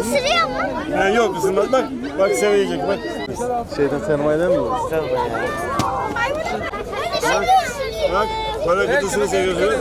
Isırıyor mu? Ha, yok ısınmaz bak. Bak sevecek bak. Şeyden sermayeden mi? Bak para kutusunu seviyorsun.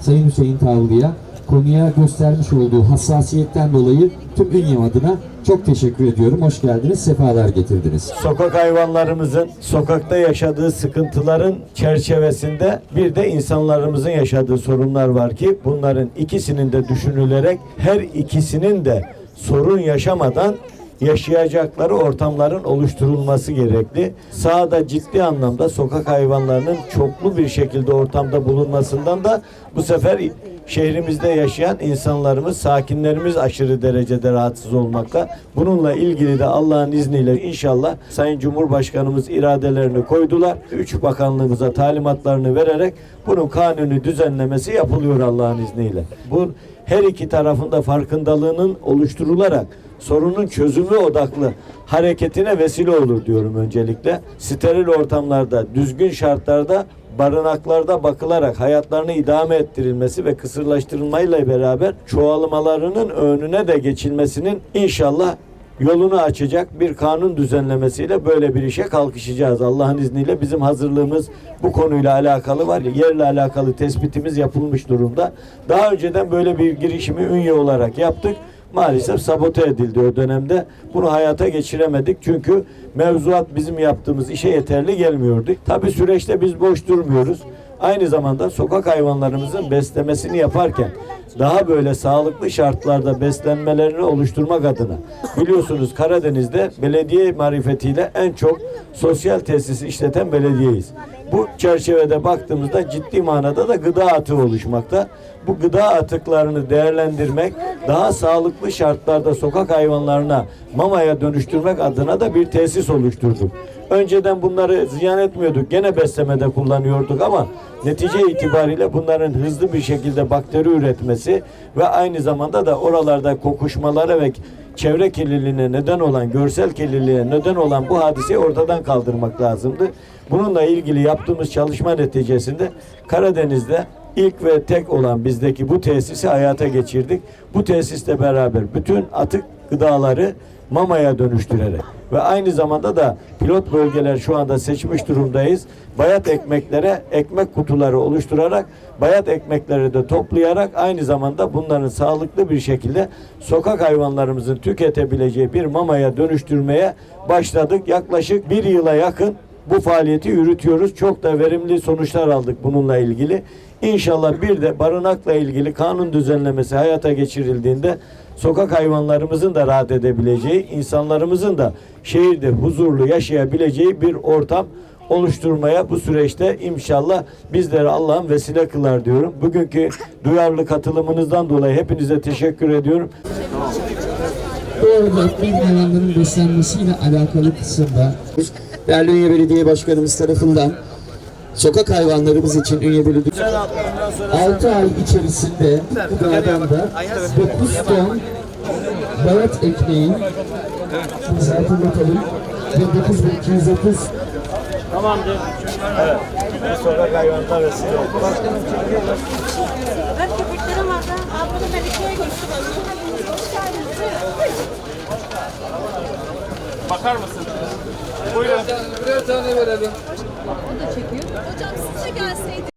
Sayın Hüseyin Tavlı'ya konuya göstermiş olduğu hassasiyetten dolayı tüm Ünye adına çok teşekkür ediyorum. Hoş geldiniz, sefalar getirdiniz. sokak hayvanlarımızın sokakta yaşadığı sıkıntıların çerçevesinde bir de insanlarımızın yaşadığı sorunlar var ki bunların ikisinin de düşünülerek her ikisinin de sorun yaşamadan yaşayacakları ortamların oluşturulması gerekli. Sahada ciddi anlamda sokak hayvanlarının çoklu bir şekilde ortamda bulunmasından da bu sefer şehrimizde yaşayan insanlarımız, sakinlerimiz aşırı derecede rahatsız olmakta. Bununla ilgili de Allah'ın izniyle inşallah Sayın Cumhurbaşkanımız iradelerini koydular. Üç bakanlığımıza talimatlarını vererek bunun kanuni düzenlemesi yapılıyor Allah'ın izniyle. Bu her iki tarafında farkındalığının oluşturularak sorunun çözümü odaklı hareketine vesile olur diyorum öncelikle. Steril ortamlarda, düzgün şartlarda barınaklarda bakılarak hayatlarını idame ettirilmesi ve kısırlaştırılmayla beraber çoğalmalarının önüne de geçilmesinin inşallah yolunu açacak bir kanun düzenlemesiyle böyle bir işe kalkışacağız. Allah'ın izniyle bizim hazırlığımız bu konuyla alakalı var. Yerle alakalı tespitimiz yapılmış durumda. Daha önceden böyle bir girişimi ünye olarak yaptık maalesef sabote edildi o dönemde. Bunu hayata geçiremedik çünkü mevzuat bizim yaptığımız işe yeterli gelmiyordu. Tabi süreçte biz boş durmuyoruz. Aynı zamanda sokak hayvanlarımızın beslemesini yaparken daha böyle sağlıklı şartlarda beslenmelerini oluşturmak adına biliyorsunuz Karadeniz'de belediye marifetiyle en çok sosyal tesisi işleten belediyeyiz. Bu çerçevede baktığımızda ciddi manada da gıda atığı oluşmakta. Bu gıda atıklarını değerlendirmek, daha sağlıklı şartlarda sokak hayvanlarına mamaya dönüştürmek adına da bir tesis oluşturduk. Önceden bunları ziyan etmiyorduk. Gene beslemede kullanıyorduk ama netice itibariyle bunların hızlı bir şekilde bakteri üretmesi ve aynı zamanda da oralarda kokuşmalara ve çevre kirliliğine neden olan, görsel kirliliğe neden olan bu hadiseyi ortadan kaldırmak lazımdı. Bununla ilgili yaptığımız çalışma neticesinde Karadeniz'de ilk ve tek olan bizdeki bu tesisi hayata geçirdik. Bu tesisle beraber bütün atık gıdaları mamaya dönüştürerek ve aynı zamanda da pilot bölgeler şu anda seçmiş durumdayız. Bayat ekmeklere ekmek kutuları oluşturarak bayat ekmekleri de toplayarak aynı zamanda bunların sağlıklı bir şekilde sokak hayvanlarımızın tüketebileceği bir mamaya dönüştürmeye başladık. Yaklaşık bir yıla yakın bu faaliyeti yürütüyoruz. Çok da verimli sonuçlar aldık bununla ilgili. İnşallah bir de barınakla ilgili kanun düzenlemesi hayata geçirildiğinde sokak hayvanlarımızın da rahat edebileceği, insanlarımızın da şehirde huzurlu yaşayabileceği bir ortam oluşturmaya bu süreçte inşallah bizlere Allah'ın vesile kılar diyorum. Bugünkü duyarlı katılımınızdan dolayı hepinize teşekkür ediyorum. Bu bakım hayvanların beslenmesiyle alakalı kısımda Ünye Belediye Başkanımız tarafından sokak hayvanlarımız için Ünye Belediye 6 ay içerisinde gıdadan da 9 ton bayat ekmeğin biz hatırlatalım ve 9230 Tamamdır. Evet. Sokak hayvanlar vesile Ben köpeklerim vardı. Abla Melike'ye geçti. Hoş geldiniz. Bakar mısın? Buyurun. Hocam siz de gelseydi.